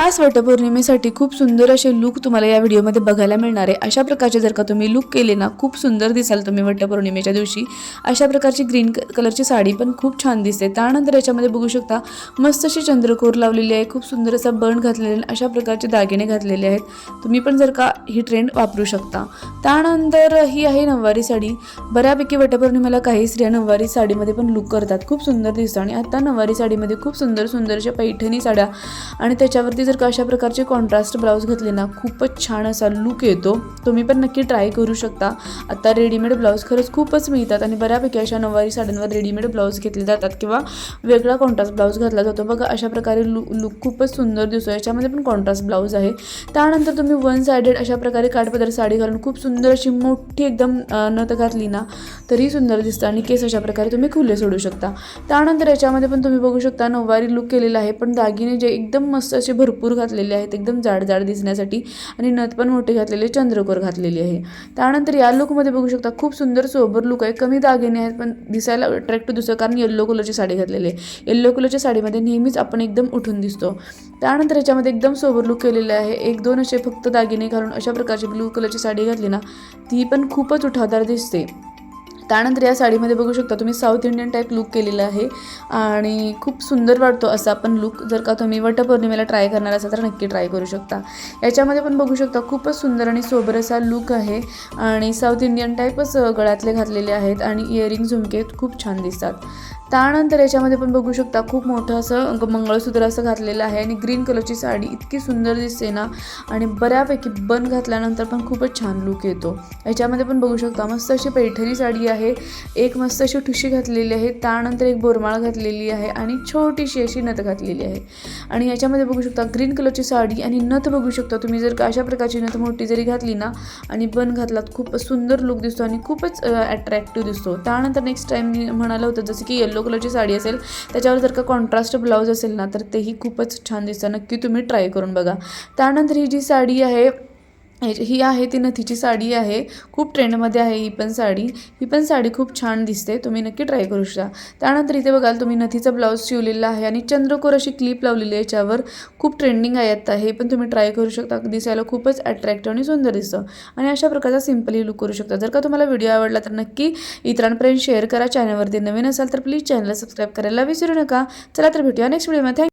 खास वटपौर्णिमेसाठी खूप सुंदर असे लुक तुम्हाला या व्हिडिओमध्ये बघायला मिळणार आहे. अशा प्रकारचे जर का तुम्ही लुक केले ना खूप सुंदर दिसाल तुम्ही वटपौर्णिमेच्या दिवशी. अशा प्रकारची ग्रीन कलरची साडी पण खूप छान दिसते. त्यानंतर याच्यामध्ये बघू शकता मस्त अशी चंद्रकोर लावलेली आहे. खूप सुंदर असा बर्ण घातलेले आहे. अशा प्रकारचे दागिने घातलेले आहेत. तुम्ही पण जर का ही ट्रेंड वापरू शकता. त्यानंतर ही आहे नऊवारी साडी. बऱ्यापैकी वटपौर्णिमेला काही स्त्रिया नऊवारी साडीमध्ये पण लुक करतात. खूप सुंदर दिसतं आणि आता नऊवारी साडीमध्ये खूप सुंदर सुंदर अशा पैठणी साड्या आणि त्याच्यावरती जर का अशा प्रकारचे कॉन्ट्रास्ट ब्लाऊज घातले ना खूपच छान असा लुक येतो. तुम्ही पण नक्की ट्राय करू शकता. आता रेडीमेड ब्लाऊज खरंच खूपच मिळतात आणि बऱ्यापैकी अशा नऊवारी साड्यांवर रेडीमेड ब्लाऊज घेतले जातात किंवा वेगळा कॉन्ट्रास्ट ब्लाऊज घातला जातो. बघा अशा प्रकारे लु लुक खूपच सुंदर दिसतो याच्यामध्ये पण कॉन्ट्रास्ट ब्लाऊज आहे. त्यानंतर तुम्ही वन सायडेड अशा प्रकारे काठपदर साडी घालून खूप सुंदर अशी मोठी एकदम नत घातली ना तरी सुंदर दिसतं आणि केस अशा प्रकारे तुम्ही खुले सोडू शकता. त्यानंतर याच्यामध्ये पण तुम्ही बघू शकता नऊवारी लुक केलेला आहे पण दागिने जे एकदम मस्त असे भरपूर घातलेले आहेत एकदम जाड जाड दिसण्यासाठी. आणि नथ पण मोठे घातलेले चंद्रकोर घातलेली आहे. त्यानंतर या लुकमध्ये बघू शकता खूप सुंदर सोबर लुक आहे. कमी दागिने आहेत पण दिसायला अट्रॅक्टिव्ह दिसतो कारण येल्लो कलरची साडी घातलेली आहे. येल्लो कलरच्या साडीमध्ये नेहमीच आपण एकदम उठून दिसतो. त्यानंतर याच्यामध्ये एकदम सोबर लुक केलेले आहे. एक दोन असे फक्त दागिने घालून अशा प्रकारची ब्लू कलरची साडी घातली ना ती पण खूपच उठावदार दिसते. त्यानंतर या साडीमध्ये बघू शकता तुम्ही साऊथ इंडियन टाईप लुक केलेला आहे. आणि खूप सुंदर वाटतो असा पण लुक जर का तुम्ही वटपौर्णिमेला ट्राय करणार असाल तर नक्की ट्राय करू शकता. याच्यामध्ये पण बघू शकता खूपच सुंदर आणि सोबर असा लुक आहे. आणि साऊथ इंडियन टाईपच गळ्यातले घातलेले आहेत आणि इयरिंग झुमके खूप छान दिसतात. त्यानंतर याच्यामध्ये पण बघू शकता खूप मोठं असं मंगळसूत्र असं घातलेलं आहे आणि ग्रीन कलरची साडी. इतकी सुंदर दिसते ना. आणि बऱ्यापैकी बन घातल्यानंतर पण खूपच छान लुक येतो. याच्यामध्ये पण बघू शकता मस्त अशी पैठणी साडी आहे. एक मस्त अशी ठुशी घातलेली आहे. त्यानंतर एक बोरमाळ घातलेली आहे आणि छोटीशी अशी नथ घातलेली आहे. आणि याच्यामध्ये बघू शकता ग्रीन कलरची साडी आणि नथ बघू शकता तुम्ही. जर का अशा प्रकारची नथ मोठी जरी घातली ना आणि बन घातलात खूप सुंदर लुक दिसतो आणि खूपच अट्रॅक्टिव्ह दिसतो. त्यानंतर नेक्स्ट टाईम मी म्हणालं होतं जसं की येलो येलो कलरची साडी असेल त्याच्यावर जर का कॉन्ट्रास्ट ब्लाऊज असेल ना तर तेही खूपच छान दिसतं. नक्की तुम्ही ट्राय करून बघा. त्यानंतर ही जी साडी आहे ही ही आहे ती नथीची साडी आहे. खूप ट्रेंडमध्ये आहे ही पण साडी. ही पण साडी खूप छान दिसते. तुम्ही नक्की ट्राय करू शकता. त्यानंतर इथे बघाल तुम्ही नथीचा ब्लाऊज शिवलेला आहे आणि चंद्रकोर अशी क्लिप लावलेली आहे याच्यावर. खूप ट्रेंडिंग आहे आता. हे पण तुम्ही ट्राय करू शकता. दिसायला खूपच अट्रॅक्टिव्ह आणि सुंदर दिसतं. आणि अशा प्रकारचा सिम्पली लुक करू शकता. जर का तुम्हाला व्हिडिओ आवडला तर नक्की इतरांपर्यंत शेअर करा. चॅनलवरती नवीन असाल तर प्लीज चॅनलला सबस्क्राईब करायला विसरू नका. चला तर भेटूया नेक्स्ट व्हिडिओमध्ये